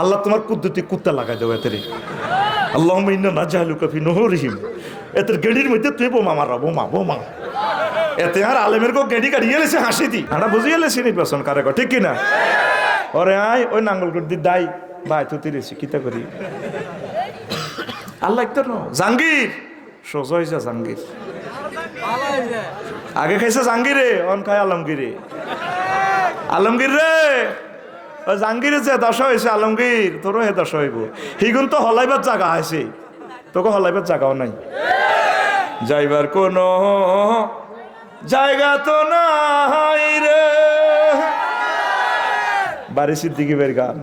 আল্লাহ তোমার কুদ্দুতি কুত্তা লাগাই দেবো এতে আল্লাহ ইন্না না এতের গেড়ির মধ্যে তুই বোমা মারা, বোমা বোমা। এতে আর আলেমের কো গেড়ি কাড়িয়ে এলেছে হাসি দি। আনা বুঝিয়ে এলেছি নির্বাচন কারে ঠিক কিনা ওরে আয়, ওই নাঙ্গল দি দাই ভাই তুই তিরেছি কিতা করি? আল্লাহ ন জাঙ্গির সোজা হয়েছে জাঙ্গির আগে খাইছে জাঙ্গিরে অন খায় আলমগিরে। আলমগীর রে! জাহাঙ্গীর যে দশা হয়েছে আলমগীর, তোরও হে দশা হইব। হিগুন তো হলাইবার জায়গা আছে। তোকে হলাইবার জায়গাও নাই। যাইবার কোন জায়গা তো নাই রে। বাড়ি সিদ্দিকি বের গান।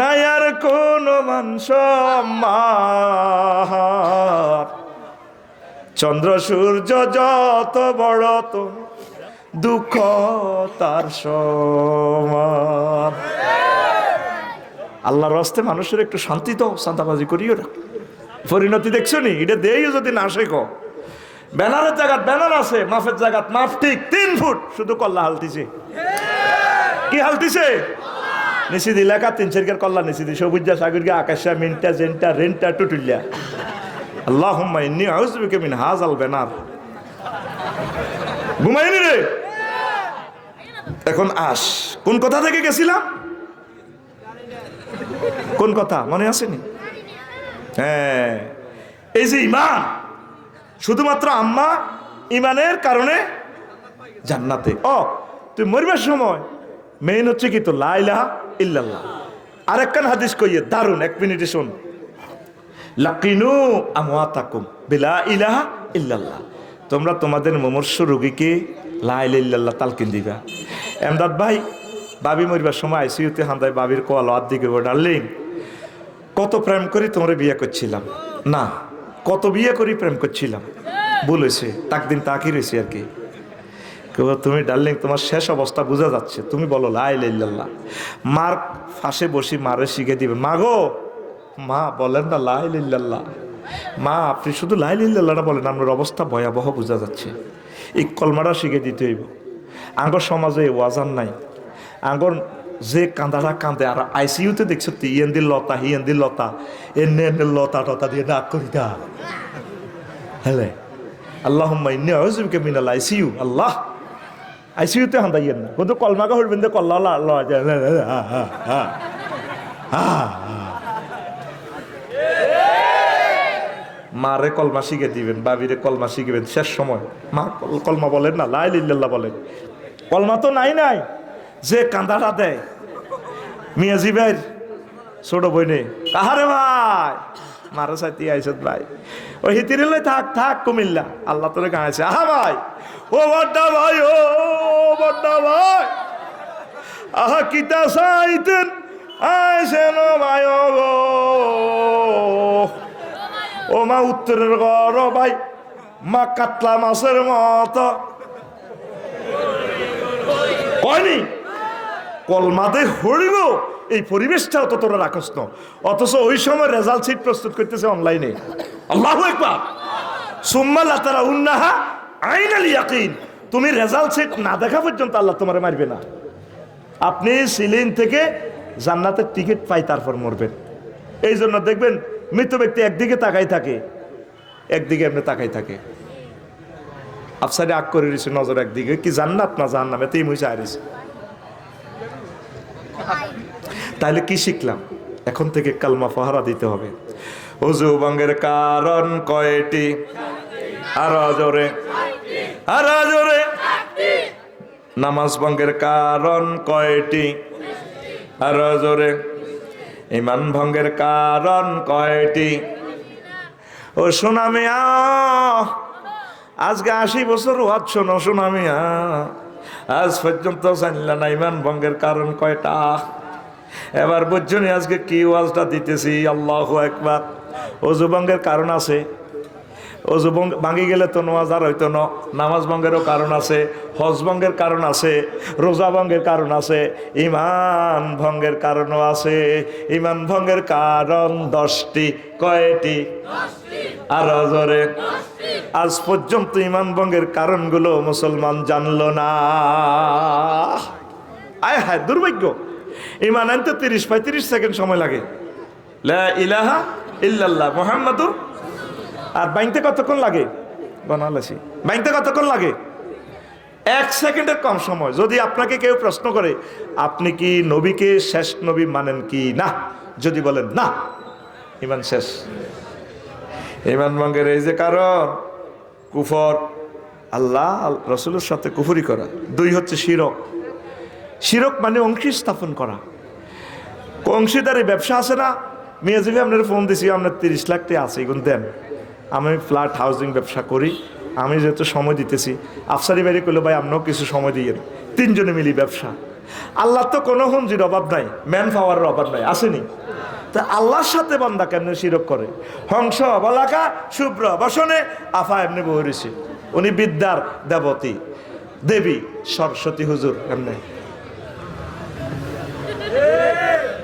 নাই আর কোন মাংস চন্দ্র সূর্য যত বড় তো দুঃখ তার সমান। আল্লাহর রাস্তে মানুষের একটু শান্তি তো শান্তাবাজি করিও না। পরিণতি দেখছ নি? এটা দেইও যদি না শেখো। ব্যানারের জায়গাত ব্যানার আছে, মাফের জায়গাত মাফ, ঠিক তিন ফুট। শুধু কল্লা হালতিছে। কি হালতিছে? নিশিদি লেখা, তিন চারকের কল্লা নিশিদি সবুজা সাগরকে আকাশা, মিনটা, জেনটা, রেনটা, টুটুলিয়া। আল্লাহ ইন্নি আউজবিকে মিন হাজ আল ব্যানার। ঘুমাইনি রে? এখন আস। কোন কথা থেকে গেছিলাম? কোন কথা? মনে আসেনি? হ্যাঁ। এই যে ইমান, শুধুমাত্র আম্মা ইমানের কারণে জান্নাতে। ও, তুই মরবার সময় মেইন হচ্ছে কি তো লাইলা ইল্লাল্লাহ। আরেকখান হাদিস কইয়ে দারুণ এক মিনিটে শোন। লাকিনু আমওয়াতাকুম বিলা ইলাহা ইল্লাল্লাহ। তোমরা তোমাদের মমর্ষ রোগীকে লাইল্লাহ তালকিন দিবা। এমদাদ ভাই, বাবি মরিবার সময় আইসিউতে হান্দায় বাবির কোয়াল আদ দিকে ডার্লিং, কত প্রেম করি তোমরা বিয়ে করছিলাম? না, কত বিয়ে করি প্রেম করছিলাম? বলেছে তাক দিন তাকই রয়েছে আর কি। তুমি ডার্লিং, তোমার শেষ অবস্থা বোঝা যাচ্ছে। তুমি বলো লাইল্লাহ মার ফাঁসে বসি মারে শিখে দিবে। মাগো মা বলেন না লাইল্লাহ মা, আপনি শুধু লাইল্লাহটা বলেন, আপনার অবস্থা ভয়াবহ বোঝা যাচ্ছে। এই কলমাটা শিখে দিতে হইব। আঙ্গর সমাজে ওয়াজান নাই আঙ্গর যে কান্দাটা কান্দে আর আইসিইউতে দেখছ তো ইয়েন্দির লতা হিয়েন্দির লতা এনে এনে লতা টতা দিয়ে ডাক করি দা হ্যালে আল্লাহ ইন্নি আউজুবিকে মিনাল আইসিইউ আল্লাহ আইসিইউতে হান্দা ইয়েন না কিন্তু কলমাকে হইবেন দে কল্লা আল্লাহ মারে কলমা শিখে দিবেন বাবিরে কলমা শিখবেন শেষ সময় মা কল- কলমা বলেন না লাই লিল্লাল্লাহ বলেন কলমা তো নাই নাই, যে কান্দাটা দেয়। মিয়াজি ভাই ছোট বইনে, কাহারে ভাই? মারা সাথী আইসত ভাই। ওই হিতিরিলে থাক থাক কুমিল্লা, আল্লাহ তোরে গাঁছে আহা ভাই, ও বড্ডা ভাই, ও বড্ডা ভাই, আহা কিতা সাইতেন আইসেন ভাই, ও ও মা উত্তরের গর ভাই, মা কাতলা মাছের মতো। কয়নি কলমাতে হরিব এই পরিবেশটাও তো তোরা রাখস না। অথচ ওই সময় রেজাল্ট সিট প্রস্তুত করতেছে অনলাইনে আল্লাহ একবার সুম্মা লাতারা উন্নাহা আইন আল তুমি রেজাল্ট সিট না দেখা পর্যন্ত আল্লাহ তোমারে মারবে না। আপনি সিলিন থেকে জান্নাতের টিকিট পাই তারপর মরবেন। এই জন্য দেখবেন মৃত ব্যক্তি একদিকে তাকাই থাকে, একদিকে এমনি তাকাই থাকে। আফসারে আগ করে রয়েছে, নজর একদিকে। কি জান্নাত না জান্নাম এতেই মুছে আরিস তাহলে কি শিখলাম? এখন থেকে কালমা ফাহারা দিতে হবে। অজু ভঙ্গের কারণ কয়টি? আর জোরে। আর জোরে। নামাজ ভঙ্গের কারণ কয়টি? আর জোরে। ইমান ভঙ্গের কারণ কয়টি? ও সোনামিয়া আজকে আশি বছর ওয়াজ শোনো সোনামিয়া আজ পর্যন্ত জানলা না, ইমান ভঙ্গের কারণ কয়টা? এবার বুঝছনি আজকে কি ওয়াজটা দিতেছি? আল্লাহ একবার অজু কারণ আছে। অজু ভাঙি গেলে তো নামাজ আর হইতো না। নামাজ ভঙ্গেরও কারণ আছে, হজ ভঙ্গের কারণ আছে, রোজা ভঙ্গের কারণ আছে, ইমান ভঙ্গের কারণও আছে। ইমান ভঙ্গের কারণ দশটি। কয়টি? আর জোরে আজ পর্যন্ত ইমান ভঙ্গের কারণগুলো মুসলমান জানলো না। আয় হায়, দুর্ভাগ্য। ইমান আনতে তিরিশ পঁয়ত্রিশ সেকেন্ড সময় লাগে। ইলাহা ইল্লাল্লাহ, মোহাম্মদুর আর বাইনতে কতক্ষণ লাগে? বানালাসি বাইনতে কতক্ষণ লাগে? এক সেকেন্ডের কম সময়। যদি আপনাকে কেউ প্রশ্ন করে, আপনি কি নবীকে শেষ নবী মানেন কি? না। যদি বলেন, না, ইমান শেষ। ইমান ভঙ্গের এই যে কারণ, কুফর, আল্লাহ আল- রসুলের সাথে কুফুরি করা। দুই হচ্ছে শিরক। শিরক মানে অংশী স্থাপন করা। অংশীদারি ব্যবসা আছে না? মেয়াজিবি আপনার ফোন দিছি, আপনার তিরিশ লাখ টাকা আছে, এগুলো দেন। আমি ফ্ল্যাট হাউজিং ব্যবসা করি, আমি যেহেতু সময় দিতেছি, আফসারি বাড়ি করলে ভাই আপনিও কিছু সময় দিয়ে তিনজনে মিলি ব্যবসা। আল্লাহ তো কোনো হুঞ্জির অভাব নাই ম্যান পাওয়ারের অভাব নাই, আসেনি। তা আল্লাহর সাথে বান্দা কেন শিরক করে? হংস, বলাকা, শুভ্র, বসনে, আফা এমনি বহরেছে উনি বিদ্যার দেবতী, দেবী, সরস্বতী হুজুর এমনি।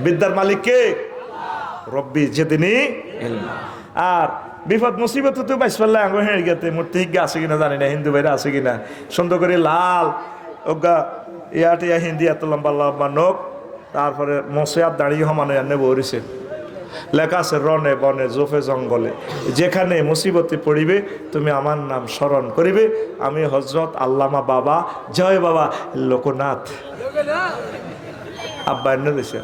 বিদ্যার মালিক কে? রব্বি যেদিনই আর বিপদ মুসিবত তো বাইশ পাল্লা আঙ্গ হেঁড়ে গেতে, মূর্তি হিজ্ঞা আছে কিনা জানি না, হিন্দু ভাইরা আছে কিনা। সুন্দর করে লাল, ওগা ইয়াতে ইয়া হিন্দি এত লম্বা লম্বা নোক তারপরে মশে দাঁড়িয়ে সমানে এনে বরিছে লেখা আছে, রনে বনে জোফে জঙ্গলে। যেখানে মুসিবতে পড়িবে, তুমি আমার নাম স্মরণ করিবে। আমি হজরত আল্লামা বাবা। জয় বাবা, লোকনাথ। আব্বা এনে দিছে।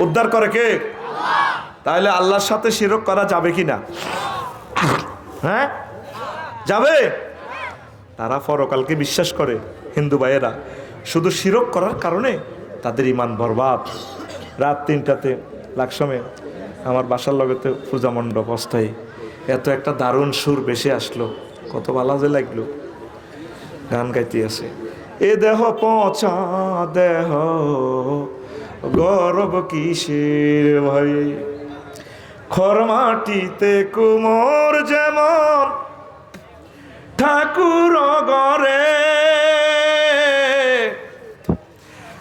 উদ্ধার করে কে? তাহলে আল্লাহর সাথে শিরক করা যাবে কি না? হ্যাঁ? যাবে? তারা পরকালকে বিশ্বাস করে। হিন্দু ভাইয়েরা, শুধু শিরক করার কারণে তাদের ইমান বরবাদ। রাত তিনটাতে লাকসমে আমার বাসার লগতে পূজা মণ্ডপ অস্থায়ী। এত একটা দারুণ সুর বেশি আসলো, কত ভালো যে লাগল। গান গাইতে আছে। এ দেহ পচা, দেহ গরব কিসের ভাই খরমাটিতে কুমোর যেমন ঠাকুর গরে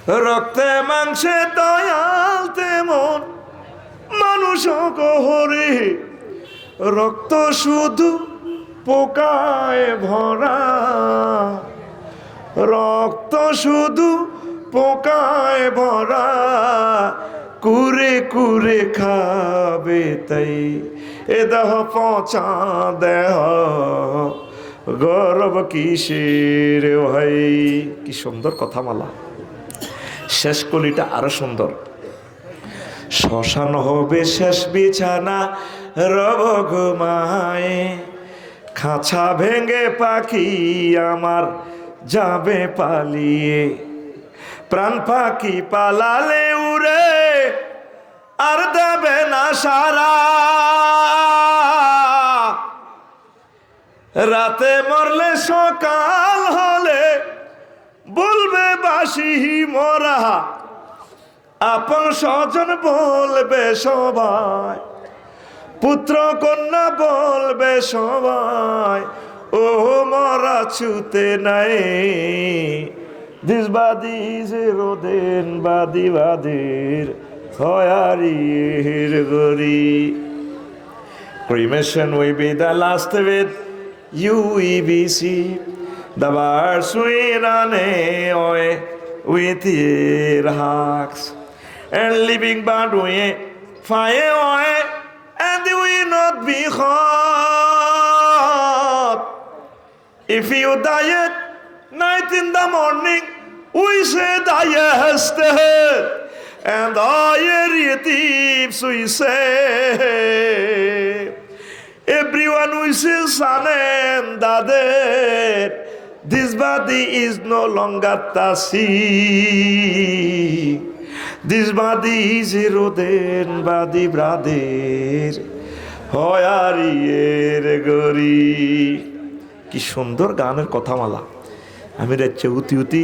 রক্তে মাংসে দয়াল তেমন মানুষ গহরে রক্ত শুধু পোকায় ভরা। রক্ত শুধু পোকায় ভরা। কুরে কুরে খাবে তাই এ দেহ পচা দেহ। গরব কিসের ভাই? কি সুন্দর কথা মালা শেষ কলিটা আরও সুন্দর। শ্মশান হবে শেষ বিছানা, রব ঘুমায়। খাঁচা ভেঙে পাখি আমার যাবে পালিয়ে। প্রাণ পাখি পালালে উড়ে, আর দেবে না সারা। রাতে মরলে সকাল হলে বলবে বাসি মরা। আপন স্বজন বলবে সবাই, পুত্র কন্যা বলবে সবাই, ও মরা ছুতে নাই। দিস বাদি যে রোদেন বাদি বাদির হয়ারির গরি। Cremation will be the last with UEBC. Will run away with their hawks. And living bird will fly away and they will not be hot. If you die at night in the morning, we say die yesterday. And all your thieves we say. Everyone wishes son and daughter. This body is no longer Tasi. This body is eroded body brother. হয়ারিয়ের গরি কি সুন্দর গানের কথামালা আমি রাজ্যে উতি উতি